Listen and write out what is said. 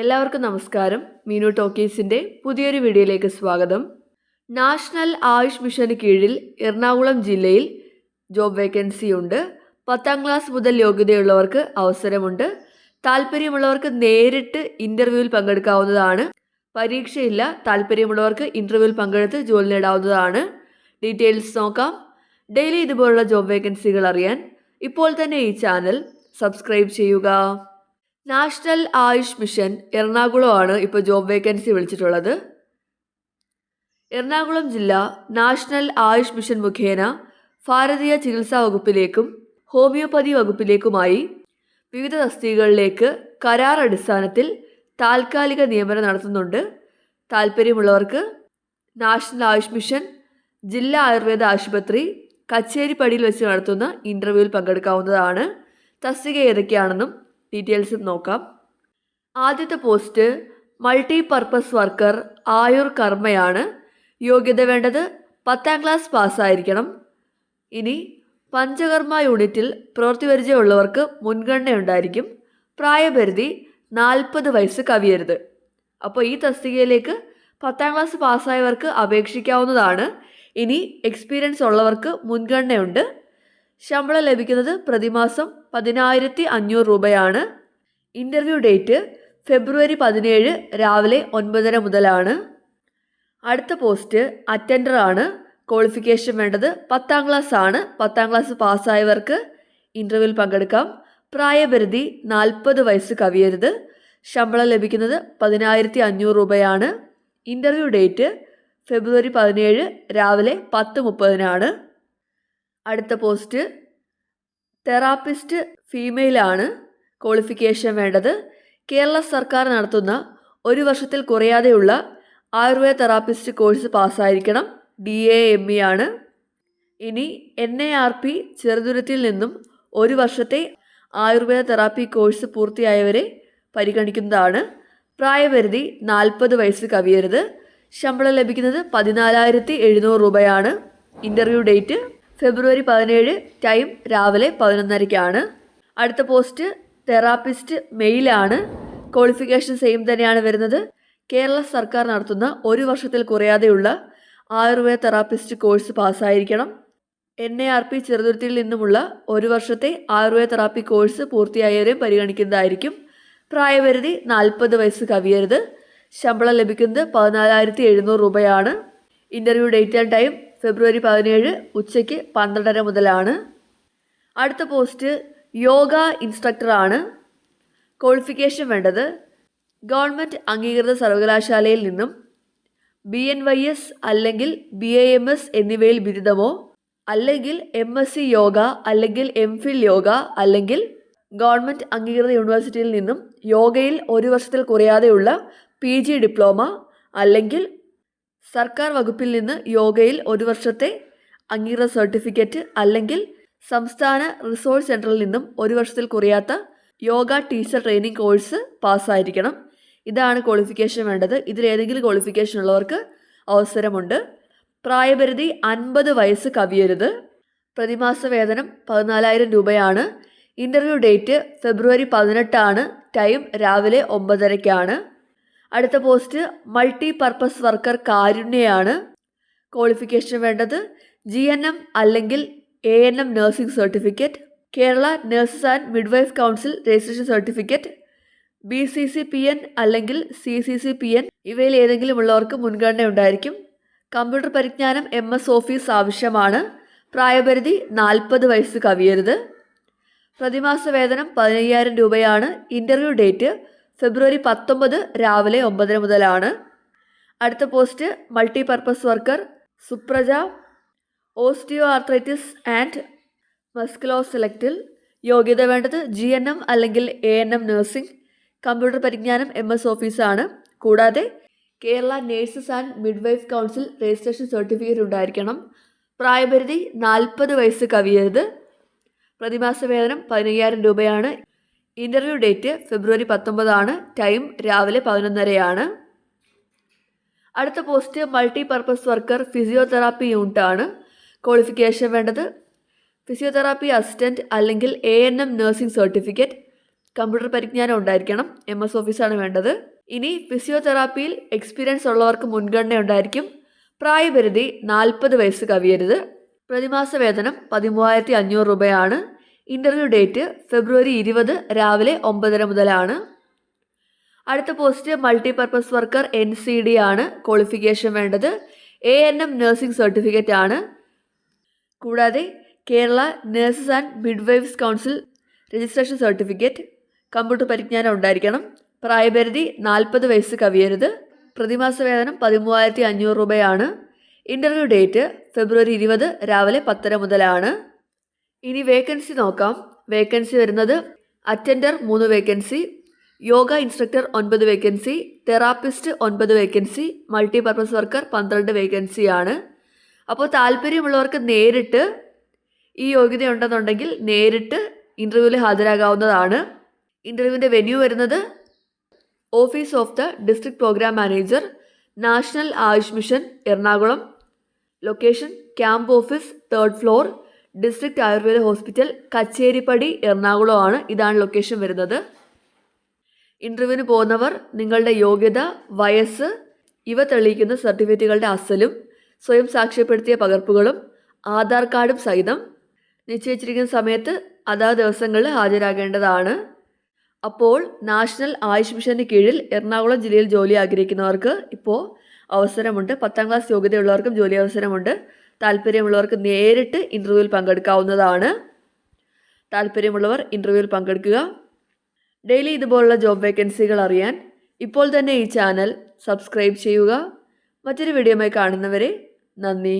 എല്ലാവർക്കും നമസ്കാരം. മീനു ടോക്കീസിന്റെ പുതിയൊരു വീഡിയോയിലേക്ക് സ്വാഗതം. നാഷണൽ ആയുഷ് മിഷന് കീഴിൽ എറണാകുളം ജില്ലയിൽ ജോബ് വേക്കൻസി ഉണ്ട്. പത്താം ക്ലാസ് മുതൽ യോഗ്യതയുള്ളവർക്ക് അവസരമുണ്ട്. താല്പര്യമുള്ളവർക്ക് നേരിട്ട് ഇന്റർവ്യൂവിൽ പങ്കെടുക്കാവുന്നതാണ്. പരീക്ഷയില്ല താല്പര്യമുള്ളവർക്ക് ഇന്റർവ്യൂവിൽ പങ്കെടുത്ത് ജോലി നേടാവുന്നതാണ്. ഡീറ്റെയിൽസ് നോക്കാം. ഡെയിലി ഇതുപോലുള്ള ജോബ് വേക്കൻസികൾ അറിയാൻ ഇപ്പോൾ തന്നെ ഈ ചാനൽ സബ്സ്ക്രൈബ് ചെയ്യുക. നാഷണൽ ആയുഷ് മിഷൻ എറണാകുളമാണ് ഇപ്പോൾ ജോബ് വേക്കൻസി വിളിച്ചിട്ടുള്ളത്. എറണാകുളം ജില്ല നാഷണൽ ആയുഷ് മിഷൻ മുഖേന ഭാരതീയ ചികിത്സാ വകുപ്പിലേക്കും ഹോമിയോപ്പതി വകുപ്പിലേക്കുമായി വിവിധ തസ്തികകളിലേക്ക് കരാർ അടിസ്ഥാനത്തിൽ താൽക്കാലിക നിയമനം നടത്തുന്നുണ്ട്. താല്പര്യമുള്ളവർക്ക് നാഷണൽ ആയുഷ് മിഷൻ ജില്ലാ ആയുർവേദ ആശുപത്രി കച്ചേരിപ്പടിയിൽ വെച്ച് നടത്തുന്ന ഇന്റർവ്യൂവിൽ പങ്കെടുക്കാവുന്നതാണ്. തസ്തിക ഏതൊക്കെയാണെന്നും ഡീറ്റെയിൽസും നോക്കാം. ആദ്യത്തെ post multi purpose worker Ayur കർമ്മയാണ്. യോഗ്യത വേണ്ടത് പത്താം ക്ലാസ് പാസ്സായിരിക്കണം ഇനി പഞ്ചകർമ്മ യൂണിറ്റിൽ പ്രവൃത്തി പരിചയമുള്ളവർക്ക് മുൻഗണന ഉണ്ടായിരിക്കും പ്രായപരിധി നാൽപ്പത് വയസ്സ് കവിയരുത്. അപ്പോൾ ഈ തസ്തികയിലേക്ക് പത്താം ക്ലാസ് പാസ്സായവർക്ക് അപേക്ഷിക്കാവുന്നതാണ്. ഇനി എക്സ്പീരിയൻസ് ഉള്ളവർക്ക് മുൻഗണനയുണ്ട്. ശമ്പളം ലഭിക്കുന്നത് പ്രതിമാസം പതിനായിരത്തി അഞ്ഞൂറ് രൂപയാണ്. ഇന്റർവ്യൂ ഡേറ്റ് ഫെബ്രുവരി പതിനേഴ് രാവിലെ ഒൻപതര മുതലാണ്. അടുത്ത പോസ്റ്റ് അറ്റൻഡർ ആണ്. ക്വാളിഫിക്കേഷൻ വേണ്ടത് പത്താം ക്ലാസ് ആണ്. പത്താം ക്ലാസ് പാസ്സായവർക്ക് ഇന്റർവ്യൂവിൽ പങ്കെടുക്കാം. പ്രായപരിധി നാൽപ്പത് വയസ്സ് കവിയരുത്. ശമ്പളം ലഭിക്കുന്നത് പതിനായിരത്തി അഞ്ഞൂറ് രൂപയാണ്. ഇന്റർവ്യൂ ഡേറ്റ് ഫെബ്രുവരി പതിനേഴ് രാവിലെ പത്ത് മുപ്പതിനാണ്. അടുത്ത പോസ്റ്റ് തെറാപ്പിസ്റ്റ് ഫീമെയിലാണ് ക്വാളിഫിക്കേഷൻ വേണ്ടത്. കേരള സർക്കാർ നടത്തുന്ന ഒരു വർഷത്തിൽ കുറയാതെയുള്ള ആയുർവേദ തെറാപ്പിസ്റ്റ് കോഴ്സ് പാസ്സായിരിക്കണം. ഡി എ എം ഇ ആണ്. ഇനി എൻ എ ആർ പി ചെറുതുരത്തിൽ നിന്നും ഒരു വർഷത്തെ ആയുർവേദ തെറാപ്പി കോഴ്സ് പൂർത്തിയായവരെ പരിഗണിക്കുന്നതാണ്. പ്രായപരിധി നാൽപ്പത് വയസ്സ് കവിയരുത്. ശമ്പളം ലഭിക്കുന്നത് പതിനാലായിരത്തി എഴുന്നൂറ് രൂപയാണ്. ഇന്റർവ്യൂ ഡേറ്റ് ഫെബ്രുവരി പതിനേഴ് ടൈം രാവിലെ പതിനൊന്നരയ്ക്കാണ്. അടുത്ത പോസ്റ്റ് തെറാപ്പിസ്റ്റ് മെയിലാണ്. ക്വാളിഫിക്കേഷൻ സെയിം തന്നെയാണ് വരുന്നത്. കേരള സർക്കാർ നടത്തുന്ന ഒരു വർഷത്തിൽ കുറയാതെയുള്ള ആയുർവേദ തെറാപ്പിസ്റ്റ് കോഴ്സ് പാസ്സായിരിക്കണം. എൻ എ ആർ പി ചെറുതുരുത്തിയിൽ നിന്നുമുള്ള ഒരു വർഷത്തെ ആയുർവേദ തെറാപ്പി കോഴ്സ് പൂർത്തിയായവരെയും പരിഗണിക്കുന്നതായിരിക്കും. പ്രായപരിധി നാൽപ്പത് വയസ്സ് കവിയരുത്. ശമ്പളം ലഭിക്കുന്നത് പതിനാലായിരത്തി എഴുന്നൂറ് രൂപയാണ്. ഇന്റർവ്യൂ ഡേറ്റ് ആൻഡ് ടൈം ഫെബ്രുവരി പതിനേഴ് ഉച്ചയ്ക്ക് പന്ത്രണ്ടര മുതലാണ്. അടുത്ത പോസ്റ്റ് യോഗ ഇൻസ്ട്രക്ടറാണ്. ക്വാളിഫിക്കേഷൻ വേണ്ടത് ഗവൺമെന്റ് അംഗീകൃത സർവകലാശാലയിൽ നിന്നും ബി എൻ വൈ എസ് അല്ലെങ്കിൽ ബി എ എം എസ് എന്നിവയിൽ ബിരുദമോ അല്ലെങ്കിൽ എം എസ് സി യോഗ അല്ലെങ്കിൽ എം ഫിൽ യോഗ അല്ലെങ്കിൽ ഗവൺമെന്റ് അംഗീകൃത യൂണിവേഴ്സിറ്റിയിൽ നിന്നും യോഗയിൽ ഒരു വർഷത്തിൽ കുറയാതെയുള്ള പി ജി ഡിപ്ലോമ അല്ലെങ്കിൽ സർക്കാർ വകുപ്പിൽ നിന്ന് യോഗയിൽ ഒരു വർഷത്തെ അംഗീകൃത സർട്ടിഫിക്കറ്റ് അല്ലെങ്കിൽ സംസ്ഥാന റിസോഴ്സ് സെന്ററിൽ നിന്നും ഒരു വർഷത്തിൽ കുറയാത്ത യോഗ ടീച്ചർ ട്രെയിനിങ് കോഴ്സ് പാസ്സായിരിക്കണം. ഇതാണ് ക്വാളിഫിക്കേഷൻ വേണ്ടത്. ഇതിലേതെങ്കിലും ക്വാളിഫിക്കേഷൻ ഉള്ളവർക്ക് അവസരമുണ്ട്. പ്രായപരിധി അൻപത് വയസ്സ് കവിയരുത്. പ്രതിമാസ വേതനം പതിനാലായിരം രൂപയാണ്. ഇന്റർവ്യൂ ഡേറ്റ് ഫെബ്രുവരി പതിനെട്ടാണ്. ടൈം രാവിലെ ഒമ്പതരയ്ക്കാണ്. അടുത്ത പോസ്റ്റ് മൾട്ടി പർപ്പസ് വർക്കർ കാരുണ്യയാണ് ക്വാളിഫിക്കേഷൻ വേണ്ടത്. ജി എൻ എം അല്ലെങ്കിൽ A N M nursing certificate Kerala nurses and midwife council registration certificate B C C P N അല്ലെങ്കിൽ C C C P N ഇവയിൽ ഏതെങ്കിലും ഉള്ളവർക്ക് മുൻഗണന ഉണ്ടായിരിക്കും. കമ്പ്യൂട്ടർ പരിജ്ഞാനം എം എസ് ഓഫീസ് ആവശ്യമാണ്. പ്രായപരിധി നാൽപ്പത് വയസ്സ് കവിയരുത്. പ്രതിമാസ വേതനം പതിനയ്യായിരം രൂപയാണ്. ഇന്റർവ്യൂ ഡേറ്റ് ഫെബ്രുവരി പത്തൊമ്പത് രാവിലെ ഒമ്പതര മുതലാണ്. അടുത്ത post multi purpose worker Supraja osteoarthritis and musculo സെലക്റ്റിൽ യോഗ്യത വേണ്ടത് ജി എൻ എം അല്ലെങ്കിൽ A N M nursing computer പരിജ്ഞാനം എം എസ് ഓഫീസാണ്. കൂടാതെ Kerala nurses and midwife council registration certificate ഉണ്ടായിരിക്കണം. പ്രായപരിധി നാൽപ്പത് വയസ്സ് കവിയരുത്. പ്രതിമാസ വേതനം പതിനയ്യായിരം രൂപയാണ്. ഇന്റർവ്യൂ ഡേറ്റ് ഫെബ്രുവരി പത്തൊമ്പതാണ്. ടൈം രാവിലെ പതിനൊന്നരയാണ്. അടുത്ത post multi purpose worker physiotherapy unit ആണ് ക്വാളിഫിക്കേഷൻ വേണ്ടത് ഫിസിയോതെറാപ്പി അസിസ്റ്റന്റ് അല്ലെങ്കിൽ A N M nursing certificate. Computer പരിജ്ഞാനം ഉണ്ടായിരിക്കണം എം എസ് ഓഫീസാണ് വേണ്ടത്. ഇനി ഫിസിയോതെറാപ്പിയിൽ എക്സ്പീരിയൻസ് ഉള്ളവർക്ക് മുൻഗണന ഉണ്ടായിരിക്കും. പ്രായപരിധി നാൽപ്പത് വയസ്സ് കവിയരുത്. പ്രതിമാസ വേതനം പതിമൂവായിരത്തി അഞ്ഞൂറ് രൂപയാണ്. ഇന്റർവ്യൂ ഡേറ്റ് ഫെബ്രുവരി ഇരുപത് രാവിലെ ഒമ്പതര മുതലാണ്. അടുത്ത post multipurpose worker N C D ആണ് ക്വാളിഫിക്കേഷൻ വേണ്ടത്. A N M nursing certificate ആണ്. കൂടാതെ Kerala nurses and midwifes council registration certificate computer പരിജ്ഞാനം ഉണ്ടായിരിക്കണം. പ്രായപരിധി നാൽപ്പത് വയസ്സ് കവിയരുത്. പ്രതിമാസ വേതനം പതിമൂവായിരത്തി അഞ്ഞൂറ് രൂപയാണ്. ഇന്റർവ്യൂ ഡേറ്റ് ഫെബ്രുവരി ഇരുപത് രാവിലെ പത്തര മുതലാണ്. ഇനി വേക്കൻസി നോക്കാം. വേക്കൻസി വരുന്നത് അറ്റൻഡർ മൂന്ന് വേക്കൻസി യോഗ ഇൻസ്ട്രക്ടർ ഒൻപത് വേക്കൻസി തെറാപ്പിസ്റ്റ് ഒൻപത് വേക്കൻസി മൾട്ടിപർപ്പസ് വർക്കർ പന്ത്രണ്ട് വേക്കൻസിയാണ് അപ്പോൾ താല്പര്യമുള്ളവർക്ക് നേരിട്ട് ഈ യോഗ്യത ഉണ്ടെന്നുണ്ടെങ്കിൽ നേരിട്ട് ഇന്റർവ്യൂവിൽ ഹാജരാകാവുന്നതാണ്. ഇന്റർവ്യൂവിന്റെ വെന്യൂ വരുന്നത് office of the district program manager national Ayush mission Ernakulam. Location camp office third floor district Ayurveda hospital Kacheripady എറണാകുളമാണ് ഇതാണ് ലൊക്കേഷൻ വരുന്നത്. ഇന്റർവ്യൂവിന് പോകുന്നവർ നിങ്ങളുടെ യോഗ്യത വയസ്സ് ഇവ തെളിയിക്കുന്ന സർട്ടിഫിക്കറ്റുകളുടെ അസലും സ്വയം സാക്ഷ്യപ്പെടുത്തിയ പകർപ്പുകളും ആധാർ കാർഡും സഹിതം നിശ്ചയിച്ചിരിക്കുന്ന സമയത്ത് അതാ ദിവസങ്ങളിൽ ഹാജരാകേണ്ടതാണ്. അപ്പോൾ നാഷണൽ ആയുഷ് മിഷന് കീഴിൽ എറണാകുളം ജില്ലയിൽ ജോലി ആഗ്രഹിക്കുന്നവർക്ക് ഇപ്പോൾ അവസരമുണ്ട്. പത്താം ക്ലാസ് യോഗ്യതയുള്ളവർക്കും ജോലി അവസരമുണ്ട്. താല്പര്യമുള്ളവർക്ക് നേരിട്ട് ഇന്റർവ്യൂവിൽ പങ്കെടുക്കാവുന്നതാണ്. താല്പര്യമുള്ളവർ ഇന്റർവ്യൂവിൽ പങ്കെടുക്കുക. ഡെയിലി ഇതുപോലുള്ള ജോബ് വേക്കൻസികൾ അറിയാൻ ഇപ്പോൾ തന്നെ ഈ ചാനൽ സബ്സ്ക്രൈബ് ചെയ്യുക. മറ്റൊരു വീഡിയോയുമായി കാണുന്നവരെ നന്ദി.